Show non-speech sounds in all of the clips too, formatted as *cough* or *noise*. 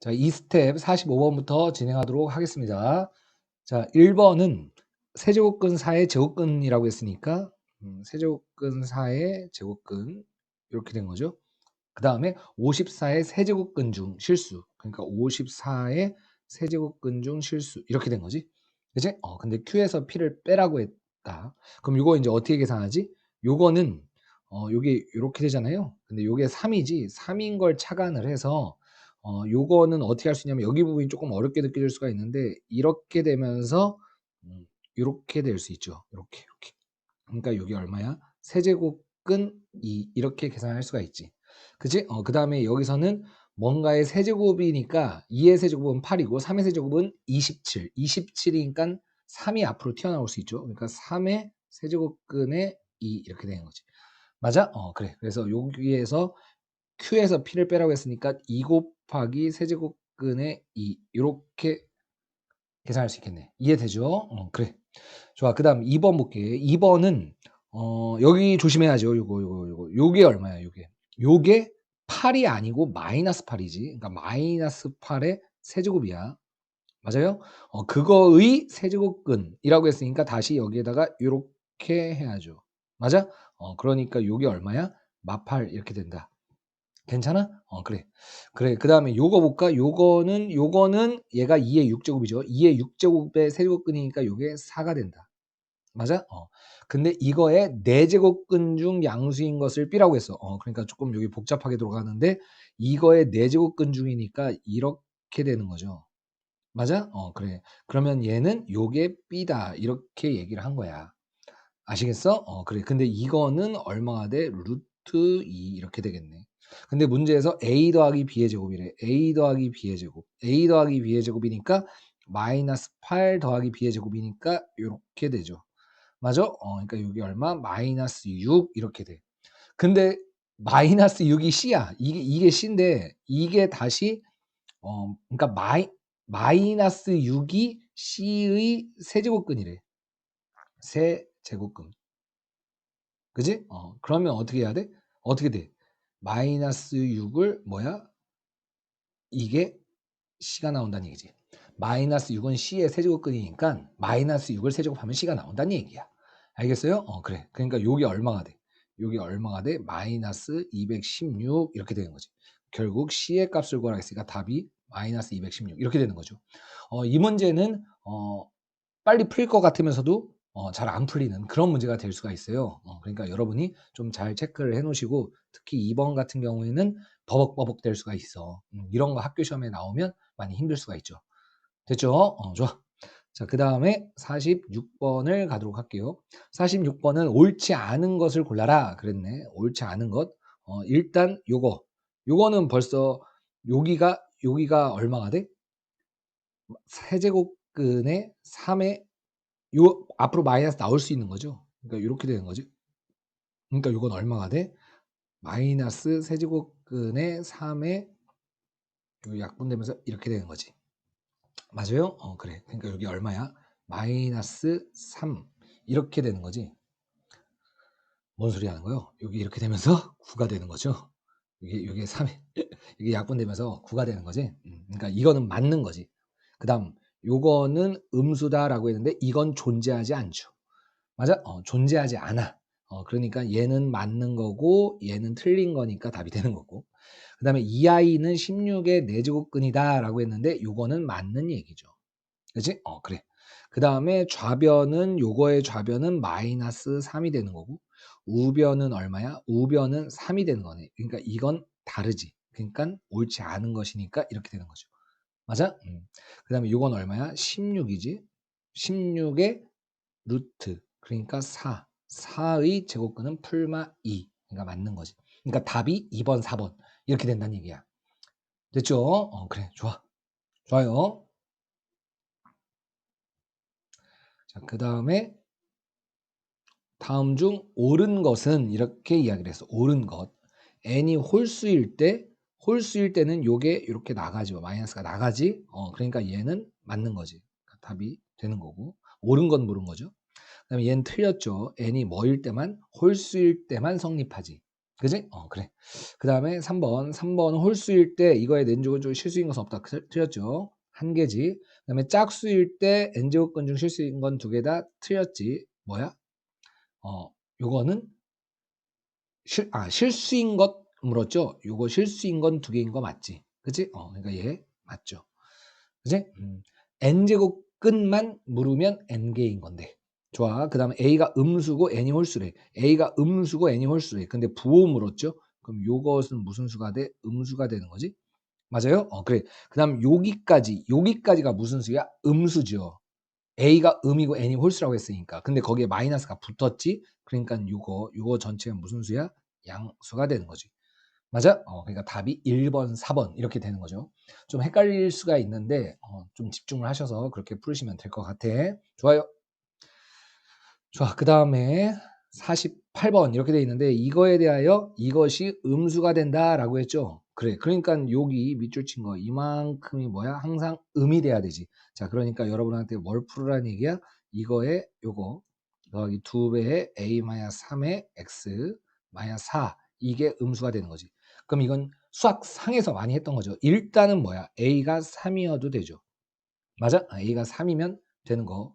자, 이 스텝 45번부터 진행하도록 하겠습니다. 자, 1번은 세제곱근 4의 제곱근이라고 했으니까 음, 세제곱근 4의 제곱근 이렇게 된 거죠. 그 다음에 54의 세제곱근 중 실수 그러니까 54의 세제곱근 중 실수 이렇게 된 거지. 그치? 어, 근데 Q에서 P를 빼라고 했다. 그럼 이거 이제 어떻게 계산하지? 요거는 어, 요게 이렇게 되잖아요. 근데 요게 3이지 3인 걸 차관을 해서 어, 요거는 어떻게 할 수 있냐면 여기 부분이 조금 어렵게 느껴질 수가 있는데 이렇게 되면서 음, 이렇게 될 수 있죠. 이렇게 이렇게. 그러니까 여기 얼마야? 세제곱근 2 이렇게 계산할 수가 있지. 그치? 어, 그 다음에 여기서는 뭔가의 세제곱이니까 2의 세제곱은 8이고 3의 세제곱은 27. 27이니까 3이 앞으로 튀어나올 수 있죠. 그러니까 3의 세제곱근의 2 이렇게 되는 거지. 맞아? 어, 그래. 그래서 여기에서 Q에서 P를 빼라고 했으니까 2곱 하기 세제곱근의 2 이렇게 계산할 수 있겠네. 이해되죠? 어, 그래. 좋아. 그 다음 2번 볼게. 2번은 어, 여기 조심해야죠. 요거 요거 요거. 요게 얼마야? 요게. 요게 8이 아니고 마이너스 8이지. 그러니까 마이너스 8의 세제곱이야. 맞아요? 어, 그거의 세제곱근이라고 했으니까 다시 여기에다가 이렇게 해야죠. 맞아? 어, 그러니까 요게 얼마야? 마팔 이렇게 된다. 괜찮아? 어, 그래. 그래. 그 다음에 요거 볼까? 요거는, 요거는 얘가 2의 6제곱이죠. 2의 6제곱의 세제곱근이니까 요게 4가 된다. 맞아? 어. 근데 이거의 4제곱근 중 양수인 것을 B라고 했어. 어, 그러니까 조금 여기 복잡하게 들어가는데 이거의 4제곱근 중이니까 이렇게 되는 거죠. 맞아? 어, 그래. 그러면 얘는 요게 B다. 이렇게 얘기를 한 거야. 아시겠어? 어, 그래. 근데 이거는 얼마가 돼? 루트 2 이렇게 되겠네. 근데 문제에서 a 더하기 b의 제곱이래. a 더하기 b의 제곱. a 더하기 b의 제곱이니까 마이너스 8 더하기 b의 제곱이니까 이렇게 되죠. 맞아? 어, 그러니까 여기 얼마? 마이너스 6 이렇게 돼. 근데 마이너스 6이 c야. 이게 이게 c인데 이게 다시 어, 그러니까 마이 마이너스 6이 c의 세제곱근이래. 세제곱근. 그지? 어, 그러면 어떻게 해야 돼? 어떻게 돼? 마이너스 6을 뭐야? 이게 C가 나온다는 얘기지. 마이너스 6은 C의 세제곱근이니까 마이너스 6을 세제곱하면 C가 나온다는 얘기야. 알겠어요? 어, 그래. 그러니까 요게 얼마가 돼? 요게 얼마가 돼? 마이너스 216 이렇게 되는 거지. 결국 C의 값을 구하라 했으니까 답이 마이너스 216 이렇게 되는 거죠. 어, 이 문제는 어, 빨리 풀것 같으면서도 어, 잘 안 풀리는 그런 문제가 될 수가 있어요. 어, 그러니까 여러분이 좀 잘 체크를 해 놓으시고 특히 2번 같은 경우에는 버벅버벅 될 수가 있어. 음, 이런 거 학교 시험에 나오면 많이 힘들 수가 있죠. 됐죠? 어, 좋아. 자, 그 다음에 46번을 가도록 할게요. 46번은 옳지 않은 것을 골라라. 그랬네. 옳지 않은 것. 어, 일단 요거. 요거는 벌써 여기가 여기가 얼마가 돼? 세제곱근의 3의 요 앞으로 마이너스 나올 수 있는 거죠. 그러니까 이렇게 되는 거지. 그러니까 이건 얼마가 돼? 마이너스 세제곱근의 3의 요 약분되면서 이렇게 되는 거지. 맞아요? 어 그래. 그러니까 여기 얼마야? 마이너스 3 이렇게 되는 거지. 뭔 소리 하는 거요? 여기 이렇게 되면서 *laughs* 9가 되는 거죠. 이게 이게 3 이게 *laughs* 약분되면서 9가 되는 거지. 음, 그러니까 이거는 맞는 거지. 그다음 요거는 음수다라고 했는데 이건 존재하지 않죠. 맞아? 어, 존재하지 않아. 어, 그러니까 얘는 맞는 거고 얘는 틀린 거니까 답이 되는 거고. 그 다음에 이 아이는 16의 4제곱근이다 라고 했는데 요거는 맞는 얘기죠. 그치? 어, 그래. 그 다음에 좌변은 요거의 좌변은 마이너스 3이 되는 거고 우변은 얼마야? 우변은 3이 되는 거네. 그러니까 이건 다르지. 그러니까 옳지 않은 것이니까 이렇게 되는 거죠. 맞아? 음. 그 다음에 이건 얼마야? 16이지. 16의 루트. 그러니까 4. 4의 제곱근은 풀마 2. 그러니까 맞는 거지. 그러니까 답이 2번, 4번. 이렇게 된다는 얘기야. 됐죠? 어, 그래. 좋아. 좋아요. 자, 그 다음에 다음 중 옳은 것은 이렇게 이야기를 했어. 옳은 것. n이 홀수일 때 홀수일 때는 요게 이렇게 나가지 마이너스가 나가지 어 그러니까 얘는 맞는 거지 답이 되는 거고 옳은 건 모른 거죠 그 다음에 얘는 틀렸죠 n이 뭐일 때만 홀수일 때만 성립하지 그지? 어, 그래. 그 다음에 3번. 3번 홀수일 때 이거에 n제곱 중 실수인 것은 없다. 그- 틀렸죠? 한 개지. 그 다음에 짝수일 때 n제곱근 중 실수인 건 두 개 다 틀렸지. 뭐야? 어, 요거는 실, 아, 실수인 것 물었죠? 요거 실수인 건 두 개인 거 맞지? 그치? 어, 그러니까 얘 맞죠? 그치? 음. n제곱 끝만 물으면 n개인 건데. 좋아. 그 다음에 a가 음수고 n이 홀수래. a가 음수고 n이 홀수래. 근데 부호 물었죠? 그럼 요것은 무슨 수가 돼? 음수가 되는 거지? 맞아요? 어, 그래. 그 다음 여기까지, 여기까지가 무슨 수야? 음수죠. a가 음이고 n이 홀수라고 했으니까. 근데 거기에 마이너스가 붙었지? 그러니까 요거, 요거 전체가 무슨 수야? 양수가 되는 거지. 맞아? 어, 그러니까 답이 1번, 4번 이렇게 되는 거죠. 좀 헷갈릴 수가 있는데 어, 좀 집중을 하셔서 그렇게 풀으시면 될 것 같아. 좋아요. 좋아. 그 다음에 48번 이렇게 돼 있는데 이거에 대하여 이것이 음수가 된다 라고 했죠. 그래. 그러니까 여기 밑줄 친 거 이만큼이 뭐야? 항상 음이 돼야 되지. 자, 그러니까 여러분한테 뭘 풀으라는 얘기야? 이거에 요거 더하기 두 배의 a-3의 x 마이너스 4 이게 음수가 되는 거지. 그럼 이건 수학상에서 많이 했던 거죠. 일단은 뭐야? a가 3이어도 되죠. 맞아? 아, a가 3이면 되는 거.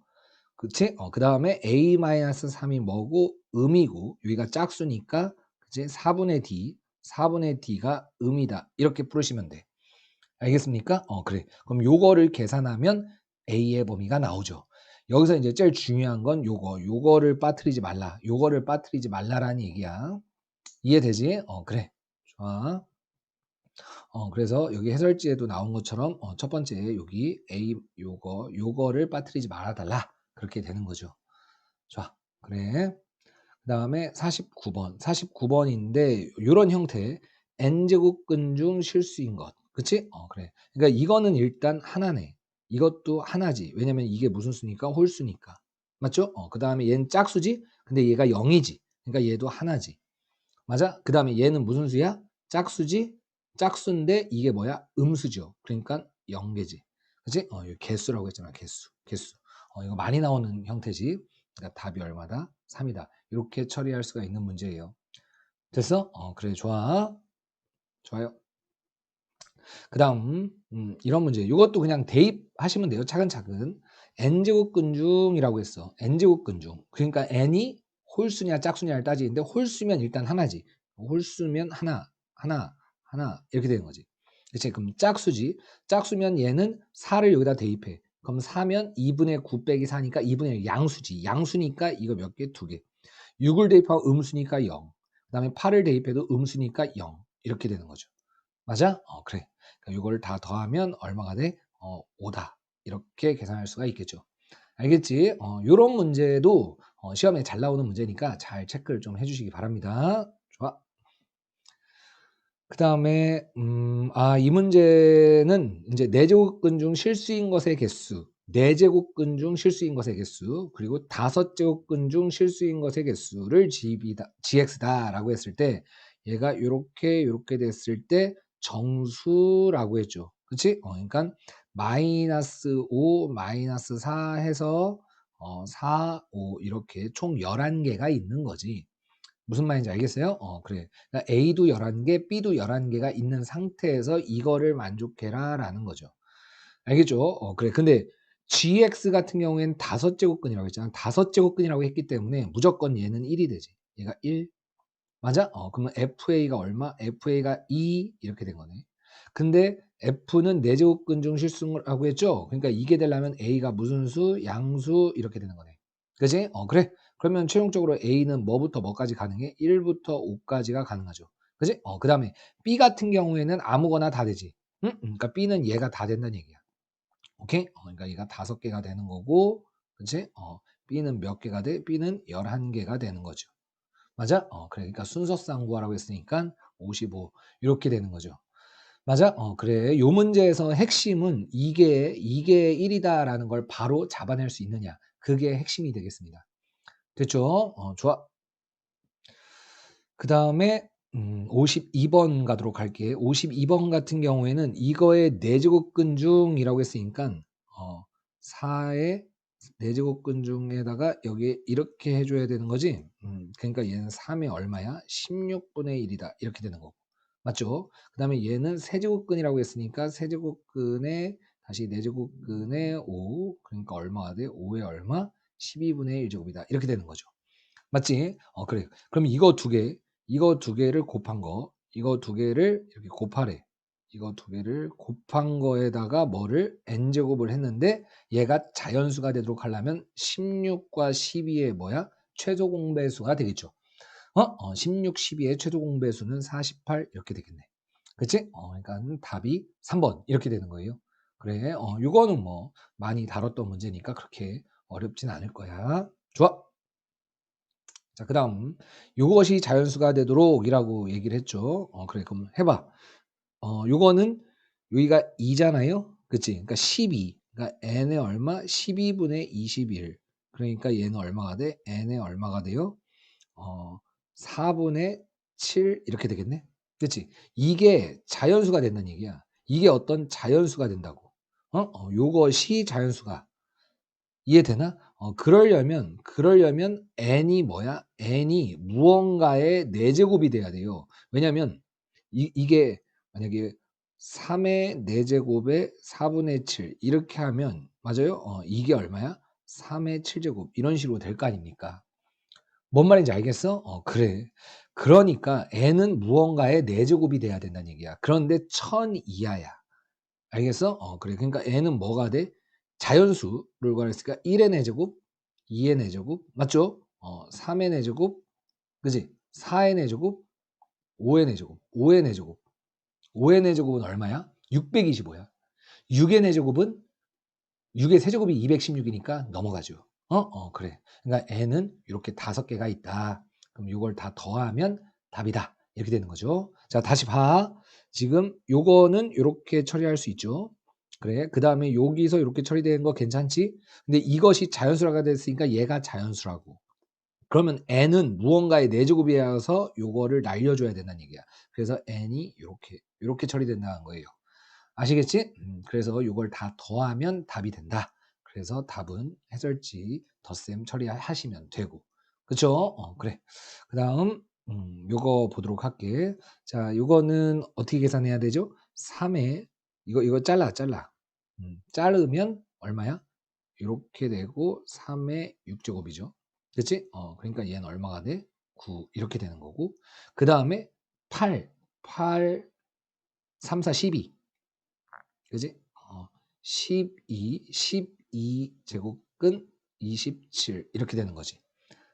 그치? 어, 그 다음에 a-3이 뭐고 음이고 여기가 짝수니까 그치? 4분의 d 4분의 d가 음이다 이렇게 풀으시면 돼 알겠습니까? 어 그래 그럼 요거를 계산하면 a의 범위가 나오죠 여기서 이제 제일 중요한 건 요거 요거를 빠뜨리지 말라 요거를 빠뜨리지 말라라는 얘기야 이해되지? 어 그래 좋아. 어 그래서 여기 해설지에도 나온 것처럼 어, 첫 번째 여기 a 요거 요거를 빠뜨리지 말아 달라. 그렇게 되는 거죠. 좋아. 그래. 그 다음에 49번. 49번인데 이런 형태. N제곱근 중 실수인 것. 그치? 어 그래. 그러니까 이거는 일단 하나네. 이것도 하나지. 왜냐면 이게 무슨 수니까? 홀수니까. 맞죠? 어, 그 다음에 얘는 짝수지? 근데 얘가 0이지. 그러니까 얘도 하나지 맞아? 그 다음에 얘는 무슨 수야? 짝수지 짝수인데 이게 뭐야? 음수죠 그러니까 0개지 그치? 어, 개수라고 했잖아 개수 개수 어, 이거 많이 나오는 형태지 그러니까 답이 얼마다? 3이다 이렇게 처리할 수가 있는 문제예요. 됐어? 어, 그래, 좋아. 좋아요. 그 다음, 음, 이런 문제. 이것도 그냥 대입하시면 돼요. 차근차근. n제곱 근중이라고 했어. n제곱 근중. 그러니까 n이 홀수냐 짝수냐를 따지는데 홀수면 일단 하나지. 홀수면 하나, 하나, 하나 이렇게 되는 거지. 그치? 그럼 짝수지. 짝수면 얘는 4를 여기다 대입해. 그럼 4면 2분의 9 빼기 4니까 2분의 1 양수지. 양수니까 이거 몇 개? 두 개. 6을 대입하면 음수니까 0. 그 다음에 8을 대입해도 음수니까 0. 이렇게 되는 거죠. 맞아? 어, 그래. 그러니까 이거를 다 더하면 얼마가 돼? 어, 5다. 이렇게 계산할 수가 있겠죠. 알겠지? 어, 이런 문제도 어, 시험에 잘 나오는 문제니까 잘 체크를 좀 해주시기 바랍니다. 좋아. 그 다음에 음, 아, 이 문제는 이제 내제곱근 중 실수인 것의 개수 4제곱근 중 실수인 것의 개수 그리고 5제곱근 중 실수인 것의 개수를 gb다, gx다라고 했을 때 얘가 이렇게 이렇게 됐을 때 정수라고 했죠. 그치? 어, 그러니까 마이너스 5, 마이너스 4 해서 어, 4, 5 이렇게 총 11개가 있는 거지. 무슨 말인지 알겠어요? 어, 그래. 그러니까 A도 11개, B도 11개가 있는 상태에서 이거를 만족해라 라는 거죠. 알겠죠? 어, 그래. 근데 gx 같은 경우에는 다섯 제곱근이라고 했잖아. 다섯 제곱근이라고 했기 때문에 무조건 얘는 1이 되지. 얘가 1. 맞아? 어, 그러면 fa가 얼마? fa가 2 이렇게 된 거네. 근데 f는 4제곱근 중 실수라고 했죠? 그러니까 이게 되려면 a가 무슨 수? 양수 이렇게 되는 거네. 그지? 어, 그래. 그러면 최종적으로 a는 뭐부터 뭐까지 가능해? 1부터 5까지가 가능하죠. 그지? 어, 그 다음에 b 같은 경우에는 아무거나 다 되지. 응? 그러니까 b는 얘가 다 된다는 얘기야. 오케이? 어, 그러니까 얘가 다섯 개가 되는 거고, 그치? 어, B는 몇 개가 돼? B는 11개가 되는 거죠. 맞아? 어, 그러니까 순서상 구하라고 했으니까 55 이렇게 되는 거죠. 맞아? 어, 그래. 요 문제에서 핵심은 이게 이게 1이다라는 걸 바로 잡아낼 수 있느냐. 그게 핵심이 되겠습니다. 됐죠? 어, 좋아. 그 다음에 음, 52번 가도록 할게. 52번 같은 경우에는 이거의 4제곱근 중이라고 했으니까 어, 4의 4제곱근 중에다가 여기에 이렇게 해 줘야 되는 거지. 음 그러니까 얘는 3이 얼마야? 16분의 1이다. 이렇게 되는 거고. 맞죠? 그 다음에 얘는 세제곱근이라고 했으니까 세제곱근에 다시 4제곱근에 5 그러니까 얼마가 돼? 5에 얼마? 12분의 1제곱이다. 이렇게 되는 거죠. 맞지? 어 그래. 그럼 이거 두 개, 이거 두 개를 곱한 거, 이거 두 개를 이렇게 곱하래. 이거 두 개를 곱한 거에다가 뭐를 n제곱을 했는데 얘가 자연수가 되도록 하려면 16과 12의 뭐야? 최소 공배수가 되겠죠. 어? 어 16, 12의 최소 공배수는 48 이렇게 되겠네. 그치? 어, 그러니까 답이 3번 이렇게 되는 거예요. 그래, 어, 이거는 뭐 많이 다뤘던 문제니까 그렇게 어렵진 않을 거야. 좋아. 자, 그 다음 이것이 자연수가 되도록 이라고 얘기를 했죠. 어, 그래, 그럼 해봐. 어, 요거는 여기가 2잖아요. 그치? 그러니까 12. 그러니까 n의 얼마? 12분의 21. 그러니까 얘는 얼마가 돼? n의 얼마가 돼요? 어, 4분의 7 이렇게 되겠네. 그치? 이게 자연수가 된다는 얘기야. 이게 어떤 자연수가 된다고. 어? 어 요것이 자연수가. 이해되나? 어, 그러려면, 그러려면 n이 뭐야? n이 무언가의 4제곱이 돼야 돼요. 왜냐면, 이, 이게 만약에 3의 4제곱에 4분의 7 이렇게 하면 맞아요? 어, 이게 얼마야? 3의 7제곱 이런 식으로 될 거 아닙니까? 뭔 말인지 알겠어? 어, 그래. 그러니까 n은 무언가의 4제곱이 돼야 된다는 얘기야. 그런데 1000 이하야. 알겠어? 어, 그래. 그러니까 n은 뭐가 돼? 자연수를 구하랬으니까 1의 4제곱, 2의 4제곱, 맞죠? 어, 3의 4제곱, 그지? 4의 4제곱, 5의 4제곱, 5의 4제곱, 5의 4제곱은 얼마야? 625야. 6의 4제곱은 6의 세제곱이 216이니까 넘어가죠. 어? 어, 그래. 그러니까 n은 이렇게 다섯 개가 있다. 그럼 이걸 다 더하면 답이다. 이렇게 되는 거죠. 자, 다시 봐. 지금 요거는 이렇게 처리할 수 있죠. 그래. 그 다음에 여기서 이렇게 처리되는 거 괜찮지? 근데 이것이 자연수라가 됐으니까 얘가 자연수라고. 그러면 n은 무언가의 4제곱이어서 요거를 날려줘야 된다는 얘기야. 그래서 n이 이렇게 이렇게 처리된다는 거예요. 아시겠지? 음, 그래서 이걸 다 더하면 답이 된다. 그래서 답은 해설지 덧셈 처리하시면 되고. 그쵸? 어, 그래. 그 다음, 음, 요거 보도록 할게. 자, 요거는 어떻게 계산해야 되죠? 3에, 이거, 이거 잘라, 잘라. 음, 자르면 얼마야? 이렇게 되고 3의 6제곱이죠. 그치? 어, 그러니까 얘는 얼마가 돼? 9 이렇게 되는 거고 그 다음에 8 8 3 4 12 그지? 어, 12 12 제곱근 27 이렇게 되는 거지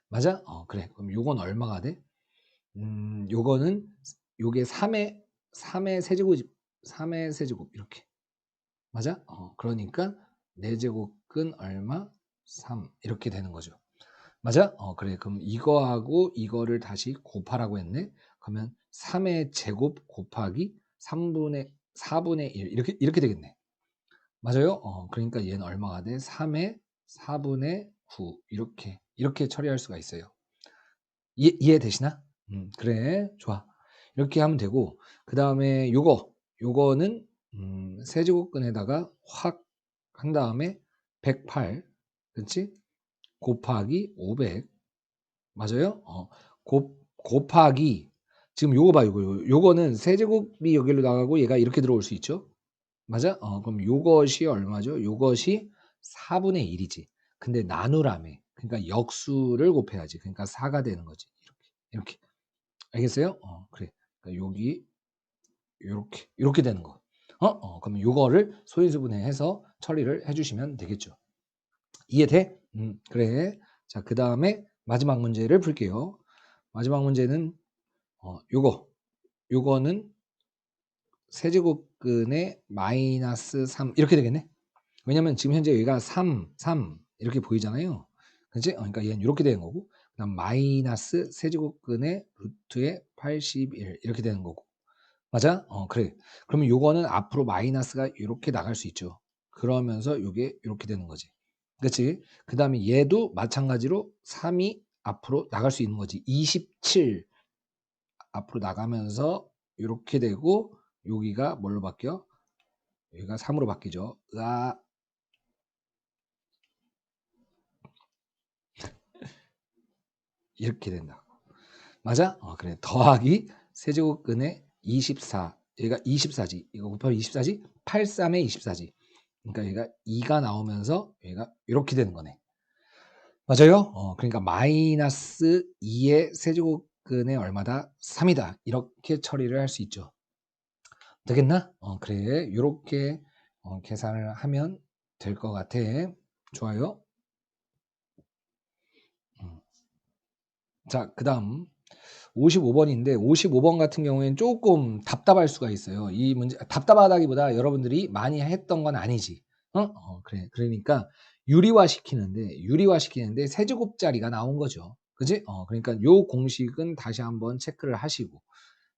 맞아? 어 그래 그럼 요건 얼마가 돼? 음 요거는 요게 3의 3의 세제곱 3의 세제곱 이렇게 맞아? 어 그러니까 4제곱근 얼마? 3 이렇게 되는 거죠 맞아? 어, 그래. 그럼 이거하고 이거를 다시 곱하라고 했네. 그러면 3의 제곱 곱하기 3분의 4분의 1 이렇게 이렇게 되겠네. 맞아요? 어, 그러니까 얘는 얼마가 돼? 3의 4분의 9 이렇게 이렇게 처리할 수가 있어요. 이해, 이해되시나? 음, 그래. 좋아. 이렇게 하면 되고 그 다음에 요거 요거는 음, 세제곱근에다가 확 한 다음에 108 그렇지? 곱하기 500 맞아요? 어, 곱, 곱하기 지금 요거 봐 요거 요거는 세제곱이 여기로 나가고 얘가 이렇게 들어올 수 있죠 맞아? 어, 그럼 요것이 얼마죠? 요것이 4분의 1이지 근데 나누라며 그러니까 역수를 곱해야지 그러니까 4가 되는 거지 이렇게 이렇게 알겠어요? 어, 그래 그러니까 여기 요렇게 이렇게 되는 거 어? 어, 그럼 요거를 소인수분해해서 처리를 해주시면 되겠죠 이해돼? 음, 그래. 자, 그 다음에 마지막 문제를 풀게요. 마지막 문제는 어, 요거. 요거는 세제곱근의 마이너스 3 이렇게 되겠네. 왜냐면 지금 현재 여기가 3, 3 이렇게 보이잖아요. 그치? 어, 그러니까 얘는 이렇게 되는 거고 그다음 마이너스 세제곱근의 루트의 81 이렇게 되는 거고 맞아? 어 그래. 그러면 요거는 앞으로 마이너스가 이렇게 나갈 수 있죠. 그러면서 요게 이렇게 되는 거지. 그렇지? 그 다음에 얘도 마찬가지로 3이 앞으로 나갈 수 있는 거지. 27 앞으로 나가면서 이렇게 되고 여기가 뭘로 바뀌어? 여기가 3으로 바뀌죠. 으아. *laughs* 이렇게 된다. 맞아? 어, 그래. 더하기 세제곱근의 24. 얘가 24지. 이거 곱하면 24지? 83에 24지. 그러니까 얘가 2가 나오면서 얘가 이렇게 되는 거네. 맞아요? 어, 그러니까 마이너스 2의 세제곱근의 얼마다? 3이다. 이렇게 처리를 할 수 있죠. 되겠나? 어, 그래. 이렇게 어, 계산을 하면 될 것 같아. 좋아요. 음. 자, 그 다음 55번인데 55번 같은 경우에는 조금 답답할 수가 있어요. 이 문제 답답하다기보다 여러분들이 많이 했던 건 아니지. 어? 어, 그래. 그러니까 유리화 시키는데 유리화 시키는데 세제곱짜리가 나온 거죠. 그지? 어, 그러니까 요 공식은 다시 한번 체크를 하시고.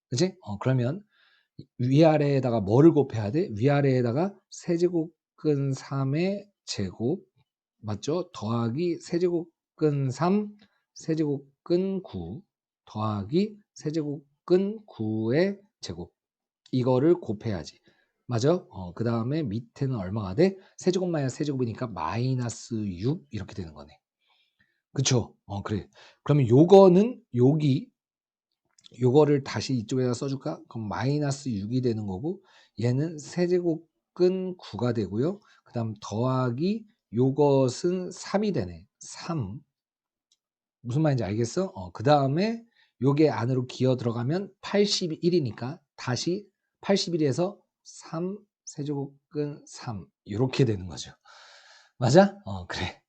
그지? 어, 그러면 위아래에다가 뭐를 곱해야 돼? 위아래에다가 세제곱근 3의 제곱 맞죠? 더하기 세제곱근 3 세제곱근 9 더하기 세제곱근 9의 제곱 이거를 곱해야지 맞아? 어, 그 다음에 밑에는 얼마가 돼? 세제곱 마이너스 세제곱이니까 마이너스 6 이렇게 되는 거네 그쵸? 어 그래 그러면 요거는 여기 요거를 다시 이쪽에다 써줄까? 그럼 마이너스 6이 되는 거고 얘는 세제곱근 9가 되고요 그 다음 더하기 요것은 3이 되네 3 무슨 말인지 알겠어? 어, 그 다음에 요게 안으로 기어 들어가면 81이니까 다시 81에서 3 세제곱근 3 이렇게 되는 거죠. 맞아? 어 그래.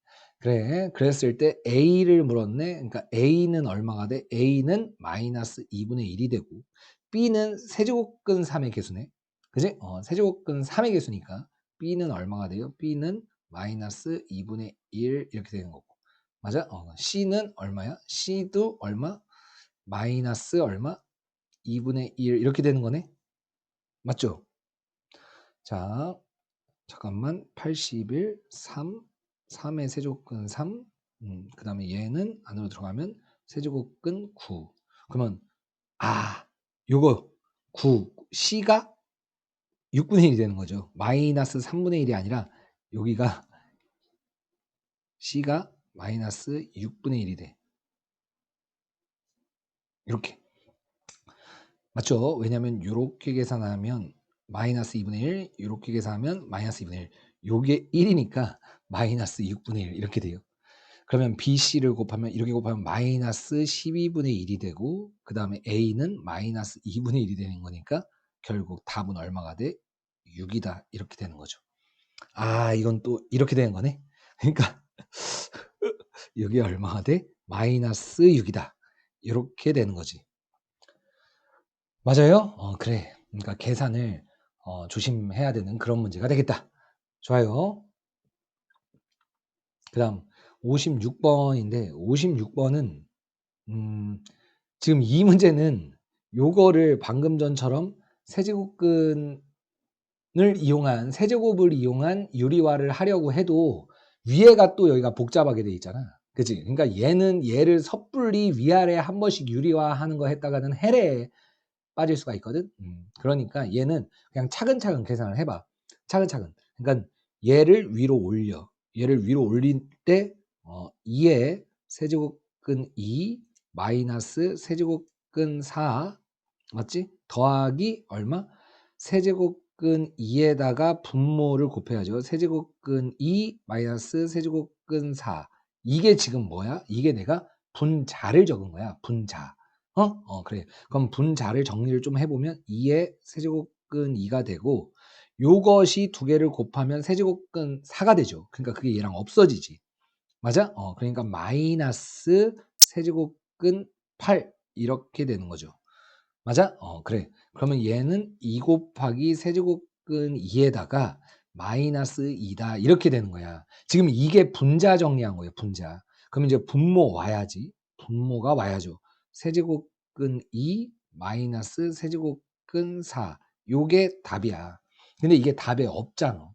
그래. 그랬을 때 A를 물었네. 그러니까 A는 얼마가 돼? A는 마이너스 2분의 1이 되고 B는 세제곱근 3의 개수네. 그지? 어, 세제곱근 3의 개수니까 B는 얼마가 돼요? B는 마이너스 2분의 1 이렇게 되는 거고. 맞아? 어, C는 얼마야? C도 얼마? 마이너스 얼마? 2분의 1 이렇게 되는 거네. 맞죠? 자, 잠깐만 81, 3, 3의 세제곱근 3, 음, 그 다음에 얘는 안으로 들어가면 세제곱근 9. 그러면 아, 요거 9, C가 6분의 1이 되는 거죠. 마이너스 3분의 1이 아니라 여기가 C가 마이너스 6분의 1이 돼. 이렇게. 맞죠? 왜냐면 이렇게 계산하면 마이너스 2분의 1, 이렇게 계산하면 마이너스 2분의 1. 요게 1이니까 마이너스 6분의 1 이렇게 돼요. 그러면 BC를 곱하면 이렇게 곱하면 마이너스 12분의 1이 되고 그 다음에 A는 마이너스 2분의 1이 되는 거니까 결국 답은 얼마가 돼? 6이다 이렇게 되는 거죠. 아 이건 또 이렇게 되는 거네. *laughs* 그러니까 *laughs* 여기 얼마가 돼? 마이너스 6이다. 이렇게 되는 거지. 맞아요? 어, 그래. 그러니까 계산을 어, 조심해야 되는 그런 문제가 되겠다. 좋아요. 그 다음 56번인데 56번은 음, 지금 이 문제는 요거를 방금 전처럼 세제곱근을 이용한 세제곱을 이용한 유리화를 하려고 해도 위에가 또 여기가 복잡하게 돼 있잖아. 그치? 그러니까 얘는 얘를 섣불리 위아래 한 번씩 유리화하는 거 했다가는 해례에 빠질 수가 있거든. 음, 그러니까 얘는 그냥 차근차근 계산을 해봐. 차근차근. 그러니까 얘를 위로 올려. 얘를 위로 올릴 때 어, 2의 세제곱근 2 마이너스 세제곱근 4 맞지? 더하기 얼마? 세제곱근 2에다가 분모를 곱해야죠. 세제곱근 2 마이너스 세제곱근 4 이게 지금 뭐야? 이게 내가 분자를 적은 거야. 분자. 어? 어, 그래. 그럼 분자를 정리를 좀 해보면 2의 세제곱근 2가 되고 요것이 두 개를 곱하면 세제곱근 4가 되죠. 그러니까 그게 얘랑 없어지지. 맞아? 어, 그러니까 마이너스 세제곱근 8 이렇게 되는 거죠. 맞아? 어, 그래. 그러면 얘는 2 곱하기 세제곱근 2에다가 마이너스 2다 이렇게 되는 거야. 지금 이게 분자 정리한 거예요. 분자. 그럼 이제 분모 와야지. 분모가 와야죠. 세제곱근 2 마이너스 세제곱근 4 요게 답이야. 근데 이게 답에 없잖아.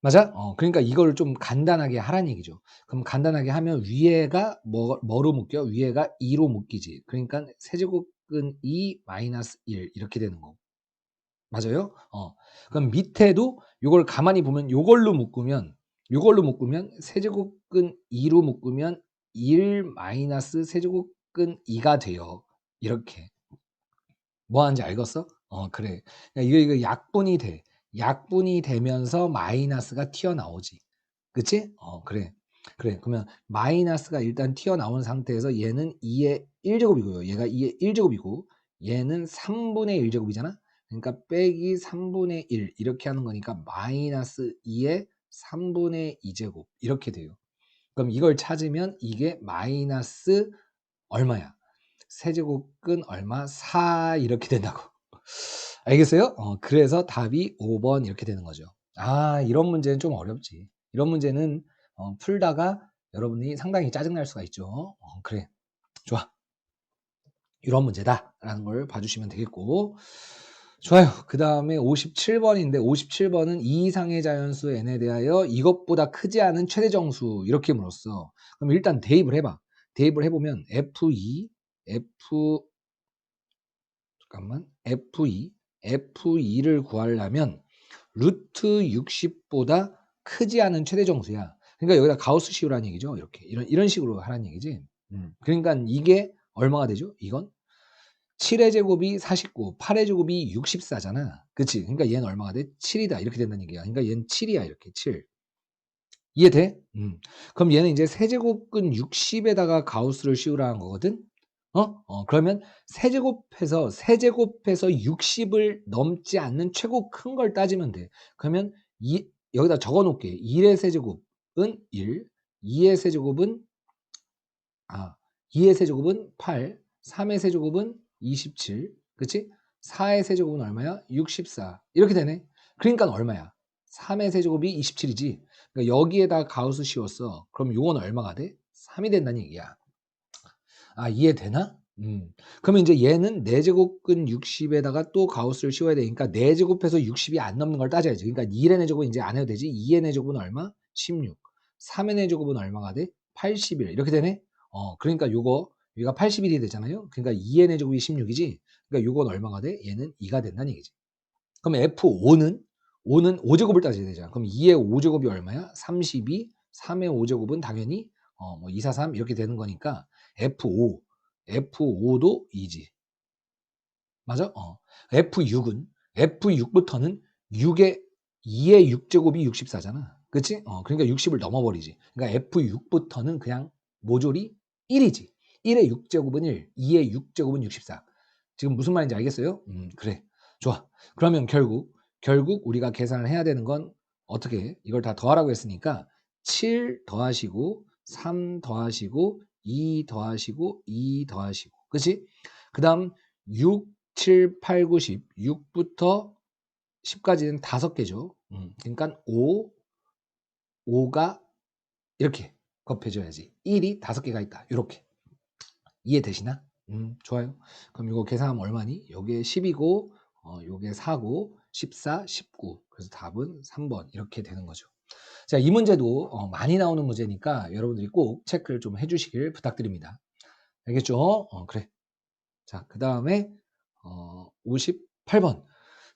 맞아? 어, 그러니까 이걸 좀 간단하게 하란 얘기죠. 그럼 간단하게 하면 위에가 뭐, 뭐로 묶여? 위에가 2로 묶이지. 그러니까 세제곱근 2 마이너스 1 이렇게 되는 거고. 맞아요? 어. 그럼 밑에도 이걸 가만히 보면 이걸로 묶으면 이걸로 묶으면 세제곱근 2로 묶으면 1 마이너스 세제곱 제곱근 2가 돼요. 이렇게. 뭐 하는지 알겠어? 어, 그래. 야, 이거, 이거 약분이 돼. 약분이 되면서 마이너스가 튀어나오지. 그치? 어, 그래. 그래. 그러면 마이너스가 일단 튀어나온 상태에서 얘는 2의 1제곱이고요. 얘가 2의 1제곱이고 얘는 3분의 1제곱이잖아. 그러니까 빼기 3분의 1 이렇게 하는 거니까 마이너스 2의 3분의 2제곱 이렇게 돼요. 그럼 이걸 찾으면 이게 마이너스 얼마야? 세제곱근 얼마? 4 이렇게 된다고. 알겠어요? 어, 그래서 답이 5번 이렇게 되는 거죠. 아, 이런 문제는 좀 어렵지. 이런 문제는 어, 풀다가 여러분이 상당히 짜증날 수가 있죠. 어, 그래. 좋아. 이런 문제다 라는 걸 봐주시면 되겠고. 좋아요. 그 다음에 57번인데 57번은 이 이상의 자연수 n에 대하여 이것보다 크지 않은 최대 정수 이렇게 물었어. 그럼 일단 대입을 해봐. 대입을 해보면 f2, f 잠깐만 f2, f2를 구하려면 루트 60보다 크지 않은 최대 정수야. 그러니까 여기다 가우스 시우라는 얘기죠. 이렇게 이런 이런 식으로 하라는 얘기지. 음. 그러니까 이게 얼마가 되죠? 이건 7의 제곱이 49, 8의 제곱이 64잖아. 그치? 그러니까 얘는 얼마가 돼? 7이다. 이렇게 된다는 얘기야. 그러니까 얘는 7이야. 이렇게 7. 이해돼? 음. 그럼 얘는 이제 세제곱근 60에다가 가우스를 씌우라는 거거든? 어? 어, 그러면 세제곱해서, 세제곱해서 60을 넘지 않는 최고 큰 걸 따지면 돼. 그러면 이, 여기다 적어 놓을게. 1의 세제곱은 1, 2의 세제곱은, 아, 2의 세제곱은 8, 3의 세제곱은 27. 그치? 4의 세제곱은 얼마야? 64. 이렇게 되네. 그러니까 얼마야? 3의 세제곱이 27이지. 그러니까 여기에다 가우스 씌웠어. 그럼 요건 얼마가 돼? 3이 된다는 얘기야. 아, 이해되나? 음. 그러면 이제 얘는 4제곱근 60에다가 또 가우스를 씌워야 되니까 4제곱해서 60이 안 넘는 걸 따져야지. 그러니까 1의 4제곱은 이제 안 해도 되지. 2의 4제곱은 얼마? 16. 3의 4제곱은 얼마가 돼? 81. 이렇게 되네? 어, 그러니까 요거 여기가 81이 되잖아요. 그러니까 2의 4제곱이 16이지. 그러니까 요건 얼마가 돼? 얘는 2가 된다는 얘기지. 그럼 F5는 5는 5제곱을 따져야 되잖아. 그럼 2의 5제곱이 얼마야? 32. 3의 5제곱은 당연히 어, 뭐 2, 4, 3 이렇게 되는 거니까 F5. F5도 2지. 맞아? 어. F6은 F6부터는 6의 2의 6제곱이 64잖아. 그치? 어, 그러니까 60을 넘어버리지. 그러니까 F6부터는 그냥 모조리 1이지. 1의 6제곱은 1, 2의 6제곱은 64. 지금 무슨 말인지 알겠어요? 음, 그래. 좋아. 그러면 결국, 결국 우리가 계산을 해야 되는 건 어떻게, 이걸 다 더하라고 했으니까 7 더하시고, 3 더하시고, 2 더하시고, 2 더하시고. 그치? 그 다음 6, 7, 8, 9, 10. 6부터 10까지는 다섯 개죠. 음, 그러니까 5, 5가 이렇게 곱해줘야지. 1이 다섯 개가 있다. 이렇게. 이해되시나? 음, 좋아요. 그럼 이거 계산하면 얼마니? 요게 10이고, 어, 요게 4고, 14, 19. 그래서 답은 3번. 이렇게 되는 거죠. 자, 이 문제도 어, 많이 나오는 문제니까 여러분들이 꼭 체크를 좀 해주시길 부탁드립니다. 알겠죠? 어, 그래. 자, 그 다음에 어, 58번.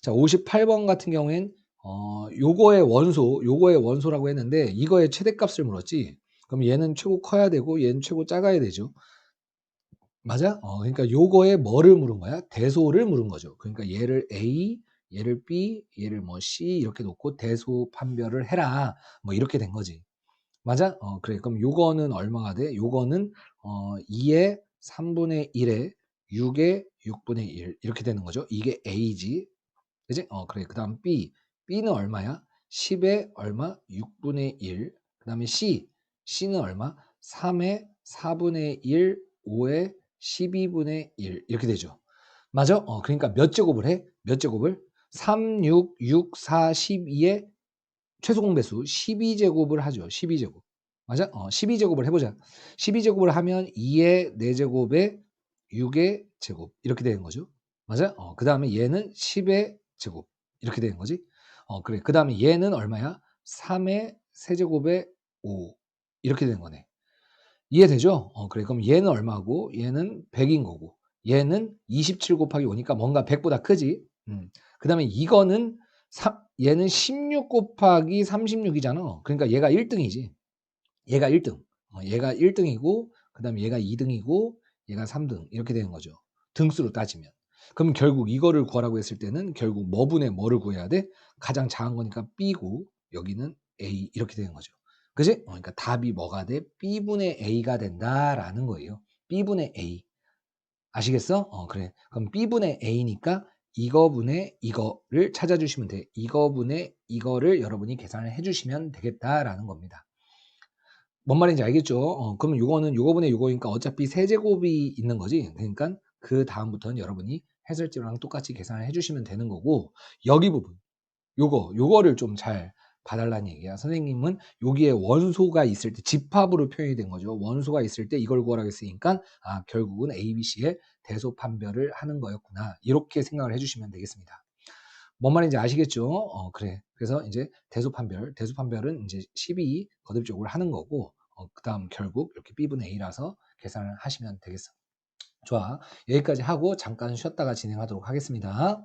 자, 58번 같은 경우엔 어, 요거의 원소, 요거의 원소라고 했는데 이거의 최대값을 물었지. 그럼 얘는 최고 커야 되고 얘는 최고 작아야 되죠. 맞아? 어, 그러니까 요거에 뭐를 물은 거야? 대소를 물은 거죠. 그러니까 얘를 A, 얘를 B, 얘를 뭐 C 이렇게 놓고 대소 판별을 해라. 뭐 이렇게 된 거지. 맞아? 어, 그래. 그럼 요거는 얼마가 돼? 요거는 어, 2의 3분의 1에 6의 6분의 1 이렇게 되는 거죠. 이게 A지. 그지? 어, 그래. 그 다음 B. B는 얼마야? 10의 얼마? 6분의 1. 그 다음에 C. C는 얼마? 3의 4분의 1, 5의 12분의 1 이렇게 되죠. 맞아? 어, 그러니까 몇 제곱을 해? 몇 제곱을? 3, 6, 6, 4, 12의 최소 공배수 12제곱을 하죠. 12제곱. 맞아? 어, 12제곱을 해보자. 12제곱을 하면 2의 4제곱에 6의 제곱 이렇게 되는 거죠. 맞아? 어, 그 다음에 얘는 10의 제곱 이렇게 되는 거지. 어, 그래. 그 다음에 얘는 얼마야? 3의 세제곱에 5 이렇게 되는 거네. 이해되죠? 어, 그래. 그럼 얘는 얼마고? 얘는 100인 거고. 얘는 27 곱하기 5니까 뭔가 100보다 크지? 음. 그 다음에 이거는 3, 얘는 16 곱하기 36이잖아. 그러니까 얘가 1등이지. 얘가 1등. 어, 얘가 1등이고, 그 다음에 얘가 2등이고, 얘가 3등 이렇게 되는 거죠. 등수로 따지면. 그럼 결국 이거를 구하라고 했을 때는 결국 뭐분의 뭐를 구해야 돼? 가장 작은 거니까 B고 여기는 A 이렇게 되는 거죠. 그지? 어, 그러니까 답이 뭐가 돼? B분의 A가 된다라는 거예요. B분의 A. 아시겠어? 어, 그래. 그럼 B분의 A니까 이거분의 이거를 찾아주시면 돼. 이거분의 이거를 여러분이 계산을 해주시면 되겠다라는 겁니다. 뭔 말인지 알겠죠? 어, 그럼 요거는 요거분의 요거니까 어차피 세제곱이 있는 거지. 그러니까 그 다음부터는 여러분이 해설지랑 똑같이 계산을 해주시면 되는 거고 여기 부분 요거 요거를 좀 잘 봐달라는 얘기야. 선생님은 여기에 원소가 있을 때 집합으로 표현이 된 거죠. 원소가 있을 때 이걸 구하라고 했으니까 아 결국은 A, B, C의 대소 판별을 하는 거였구나. 이렇게 생각을 해주시면 되겠습니다. 뭔 말인지 아시겠죠? 어, 그래. 그래서 이제 대소 판별, 대소 판별은 이제 12 거듭적으로 하는 거고, 어, 그 다음 결국 이렇게 B분의 A라서 계산을 하시면 되겠어. 좋아. 여기까지 하고 잠깐 쉬었다가 진행하도록 하겠습니다.